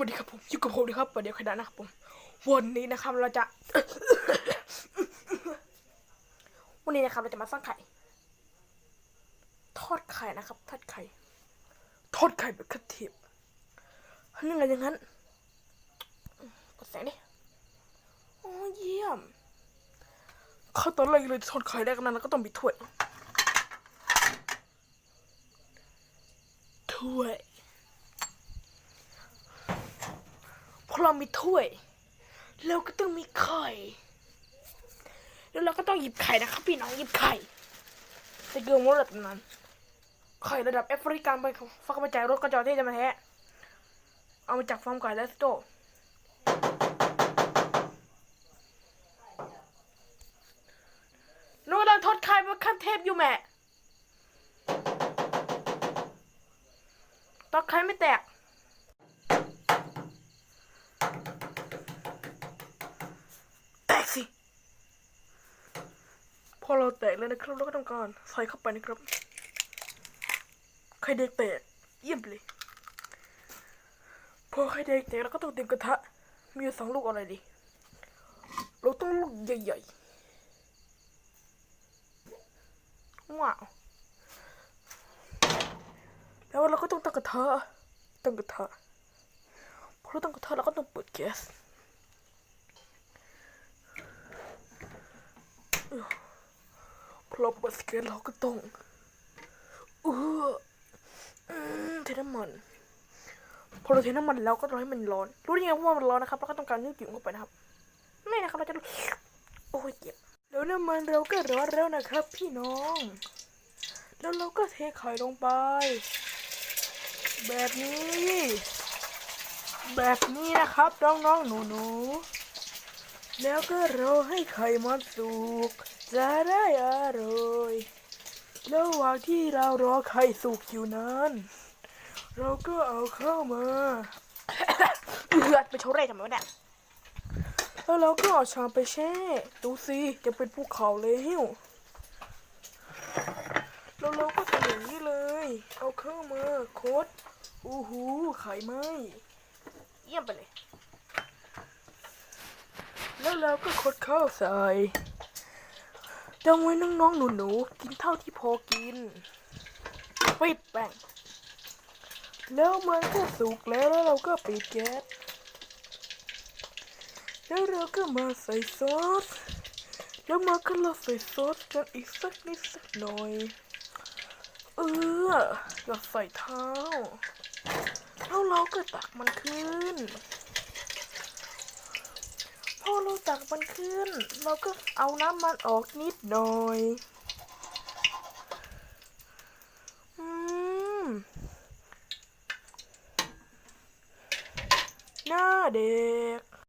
วัสดีครับผมอยู่กับผมนะครับประเดี๋ยวขนาดนะครับผม วันนี้นะครับเราจะ วันนี้นะครับเราจะมาสร้างไข่ ทอดไข่นะครับ ทอดไข่ ทอดไข่แบบกระเทียมนึ่งอะไรอย่างนั้นกดแสงดิโอ้เยี่ยมข้าวตอนแรกเลยทอดไข่ได้กันนั้นก็ต้องมีถ้วย ถ้วย พอ เรามีถ้วยเราก็ต้องมีไข่ แล้วเราก็ต้องหยิบไข่นะครับ พี่น้องหยิบไข่ใส่เกลือมระดับนั้นไข่ระดับแอฟริกันไปฟักมาจากรถกระจอกที่จะมาแท้เอามาจากฟาร์มไก่และสโตนู้นเราทดไข่มาขั้นเทพอยู่แม่ตอกไข่ไม่แตก แต กสิพอเราแตกแล้วนะครับเราก็ทำการใส่เข้าไปนะครับ ไข่เด็กแตกเยี่ยมเลย พอไข่เด็กแตกเราก็ต้องเตรียมกระทะ มีสองลูกอะไรดี เราต้องลูกใหญ่ๆ ว้าว แล้วเราก็ต้องตั้งกระทะตั้งกระทะพอเราตั้งกระทะเราก็ต้องเปิดแก๊ส พอเราเปิดแก๊สเราก็ต้องเอออเทน้ำมันพอเราเทน้ำมันแล้วก็รอให้มันร้อน รู้ได้ไงว่ามันร้อนนะครับเราก็ต้องการนึ่งจิ๋วเข้าไปนะครับนี่นะครับเราจะโอ้ยเจ็บแล้วน้ำมันเราก็ร้อนแล้วนะครับ พี่น้อง แล้วเราก็เทไข่ลงไป แบบนี้ แบบนี้นะครับน้องๆหนูๆ แล้วก็รอให้ไข่มันสุกจะได้อร่อยระหว่างที่เรารอไข่สุกอยู่นั้น เราก็เอาเข้ามาเอือดไปโชว์เร่ทำไมวะเนี่ยแล้วเราก็เอาชามไปแช่ ดูสิจะเป็นภูเขาแล้วแล้วเราก็ทำอย่างนี้เลย เอาเข้ามาโคดอู้หูไข่ไหมเยี่ยมไปเลย แล้วเราก็คดข้าวใส่จงไว้น้องๆหนูๆกินเท่าที่พอกินปิดแป้งแล้วมันก็สุกแล้วแล้วเราก็ปิดแก๊สแล้วเราก็มาใส่ซอส แล้วมาก็เราใส่ซอสกันอีกสักนิดสักหน่อย เอออย่าใส่เท้า แล้วเราก็ตักมันขึ้น อเราตักมันขึ้น เราก็เอาน้ำมันออกนิดหน่อย อืมหน้าเด็ก